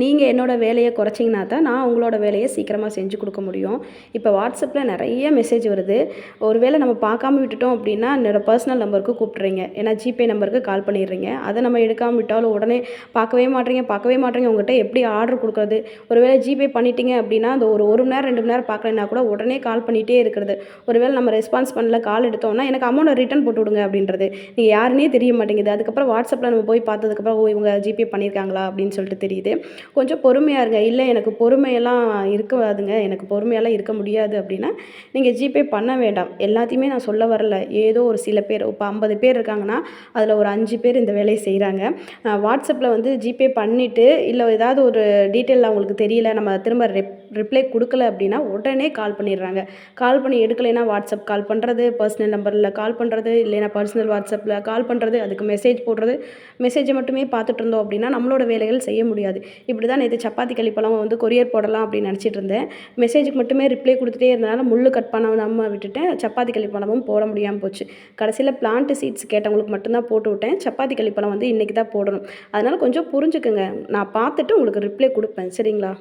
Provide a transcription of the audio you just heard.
நீங்கள் என்னோடய வேலையை குறைச்சிங்கன்னா தான் நான் உங்களோட வேலையை சீக்கிரமாக செஞ்சு கொடுக்க முடியும். இப்போ வாட்ஸ்அப்பில் நிறைய மெசேஜ் வருது. ஒருவேளை நம்ம பார்க்காம விட்டுட்டோம் அப்படின்னா என்னோடய பர்சனல் நம்பருக்கு கூப்பிட்றீங்க ஏன்னா ஜிபே நம்பருக்கு கால் பண்ணிடுறீங்க. அதை நம்ம எடுக்காமல் விட்டாலும் உடனே பார்க்கவே மாட்டீங்க பார்க்கவே மாட்டீங்க. உங்கள்கிட்ட எப்படி ஆர்டர் கொடுக்குறது? ஒருவேளை ஜிபே பண்ணிட்டீங்க அப்படின்னா அந்த ஒரு ஒரு மணி நேரம் ரெண்டு மணி நேரம் பார்க்கலன்னா கூட உடனே கால் பண்ணிகிட்டே இருக்கிறது. ஒருவேளை நம்ம ரெஸ்பான்ஸ் பண்ணல கால் எடுத்தோம்னா எனக்கு அமௌண்ட்டை ரிட்டர்ன் போட்டு விடுங்க அப்படின்றது. நீங்கள் யாருன்னே தெரிய மாட்டேங்குது. அதுக்கப்புறம் வாட்ஸ்அப்பில் நம்ம போய் பார்த்ததுக்கப்புறம் ஓ இவங்க ஜிபே பண்ணியிருக்காங்களா அப்படின்னு சொல்லிட்டு தெரியுது. கொஞ்சம் பொறுமையாக இருங்க. இல்லை எனக்கு பொறுமையெல்லாம் இருக்காதுங்க. எனக்கு பொறுமையெல்லாம் இருக்க முடியாது அப்படின்னா நீங்கள் ஜிபே பண்ண வேண்டாம். எல்லாத்தையுமே நான் சொல்ல வரல. ஏதோ ஒரு சில பேர் இப்போ ஐம்பது பேர் இருக்காங்கன்னா அதில் ஒரு அஞ்சு பேர் இந்த வேலையை செய்கிறாங்க வாட்ஸ்அப்பில் வந்து ஜிபே பண்ணிவிட்டு இல்லை ஏதாவது ஒரு டீட்டெயில் அவங்களுக்கு தெரியல நம்ம திரும்ப ரெப் ரிப்ளை கொடுக்கல அப்படின்னா உடனே கால் பண்ணிடுறாங்க. கால் பண்ணி எடுக்கலைன்னா வாட்ஸ்அப் கால் பண்ணுறது பர்சனல் நம்பரில் கால் பண்ணுறது இல்லைன்னா பர்சனல் வாட்ஸ்அப்பில் கால் பண்ணுறது அதுக்கு மெசேஜ் போடுறது மெசேஜை மட்டுமே பார்த்துட்டு இருந்தோம் அப்படின்னா நம்மளோட வேலைகள் செய்ய முடியாது. இப்படி தான் நேற்று சப்பாத்தி கழிப்பெல்லாம் வந்து கொரியர் போடலாம் அப்படின்னு நினச்சிட்டு இருந்தேன். மெசேஜுக்கு மட்டுமே ரிப்ளை கொடுத்துட்டே இருந்தனால முள் கட் பண்ணாமல் விட்டுட்டேன். சப்பாத்தி களிப்பழமும் போட முடியாமல் போச்சு. கடைசியில் பிளான்ட் சீட்ஸ் கேட்டவங்களுக்கு மட்டும்தான் போட்டு விட்டேன். சப்பாத்தி கழிப்பழம் வந்து இன்றைக்கி தான் போடணும். அதனால் கொஞ்சம் புரிஞ்சுக்குங்க. நான் பார்த்துட்டு உங்களுக்கு ரிப்ளை கொடுப்பேன். சரிங்களா?